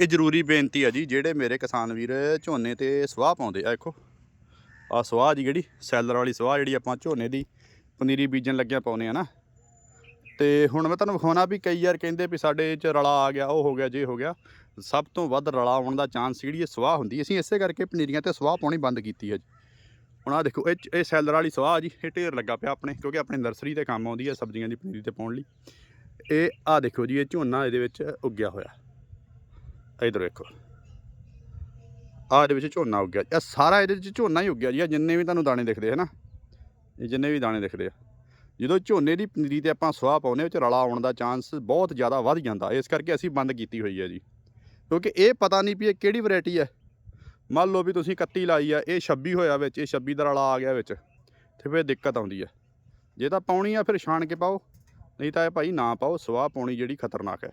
ਇਹ ਜ਼ਰੂਰੀ ਬੇਨਤੀ ਆ ਜੀ, ਜਿਹੜੇ ਮੇਰੇ ਕਿਸਾਨ ਵੀਰ ਝੋਨੇ ਤੇ ਸਵਾਹ ਪਾਉਂਦੇ ਆ, ਦੇਖੋ। ਆ ਸਵਾਹ ਜੀ ਜਿਹੜੀ, ਸੈਲਰ ਵਾਲੀ ਸਵਾਹ ਜਿਹੜੀ ਆਪਾਂ ਝੋਨੇ ਦੀ ਪਨੀਰੀ ਬੀਜਣ ਲੱਗਿਆ ਪਾਉਨੇ ਆ ਨਾ। ਤੇ ਹੁਣ ਮੈਂ ਤੁਹਾਨੂੰ ਵਿਖਾਉਣਾ ਵੀ ਕਈ ਯਾਰ ਕਹਿੰਦੇ ਵੀ ਸਾਡੇ ਚ ਰਲਾ ਆ ਗਿਆ, ਉਹ ਹੋ ਗਿਆ, ਜੇ ਹੋ ਗਿਆ। ਸਭ ਤੋਂ ਵੱਧ ਰਲਾ ਆਉਣ ਦਾ ਚਾਂਸ ਜਿਹੜੀ ਇਹ ਸਵਾਹ ਹੁੰਦੀ, ਅਸੀਂ ਇਸੇ ਕਰਕੇ ਪਨੀਰੀਆਂ ਤੇ ਸਵਾਹ ਪਾਉਣੀ ਬੰਦ ਕੀਤੀ ਹੈ ਜੀ। ਹੁਣ ਆ ਦੇਖੋ, ਇਹ 'ਚ- ਇਹ ਸੈਲਰ ਵਾਲੀ ਸਵਾਹ ਜੀ, ਇਹ ਢੇਰ ਲੱਗਾ ਪਿਆ ਆਪਣੇ, ਕਿਉਂਕਿ ਆਪਣੇ ਨਰਸਰੀ ਤੇ ਕੰਮ ਆਉਂਦੀ ਹੈ ਸਬਜ਼ੀਆਂ ਦੀ ਪਨੀਰੀ ਤੇ ਪਾਉਣ ਲਈ। ਇਹ ਆ ਦੇਖੋ ਜੀ, ਇਹ ਝੋਨਾ ਇਹਦੇ ਵਿੱਚ ਉੱਗਿਆ ਹੋਇਆ। ਇਧਰ ਵੇਖੋ। ਆਹ ਇਹਦੇ ਵਿੱਚ ਝੋਨਾ ਉੱਗਿਆ ਇਹ ਸਾਰਾ ਇਹਦੇ ਵਿੱਚ ਝੋਨਾ ਹੀ ਉੱਗਿਆ ਜੀ। ਆਹ ਜਿੰਨੇ ਵੀ ਤੁਹਾਨੂੰ ਦਾਣੇ ਦਿਖਦੇ ਹੈ ਨਾ, ਇਹ ਜਿੰਨੇ ਵੀ ਦਾਣੇ ਦਿਖਦੇ ਆ। ਜਦੋਂ ਝੋਨੇ ਦੀ ਪਨੀਰੀ ਤੇ ਆਪਾਂ ਸੁਆਹ ਪਾਉਨੇ ਵਿੱਚ ਰਲਾ ਆਉਣ ਦਾ ਚਾਂਸ ਬਹੁਤ ਜ਼ਿਆਦਾ ਵੱਧ ਜਾਂਦਾ। ਇਸ ਕਰਕੇ ਅਸੀਂ ਬੰਦ ਕੀਤੀ ਹੋਈ ਹੈ ਜੀ। ਕਿਉਂਕਿ ਇਹ ਪਤਾ ਨਹੀਂ ਵੀ ਇਹ ਕਿਹੜੀ ਵੈਰਾਈਟੀ ਹੈ। ਮੰਨ ਲਓ ਵੀ ਤੁਸੀਂ 31 ਲਾਈ ਆ, ਇਹ 26 ਹੋਇਆ ਵਿੱਚ, ਇਹ 26 ਦਾ ਰਲਾ ਆ ਗਿਆ ਵਿੱਚ। ਤੇ ਫਿਰ ਦਿੱਕਤ ਆਉਂਦੀ ਹੈ। ਜੇ ਤਾਂ ਪਾਉਣੀ ਆ, ਫਿਰ ਛਾਣ ਕੇ ਪਾਓ। ਨਹੀਂ ਤਾਂ ਇਹ ਭਾਈ ਨਾ ਪਾਓ। ਸੁਆਹ ਪਾਉਣੀ ਜਿਹੜੀ ਖਤਰਨਾਕ ਹੈ।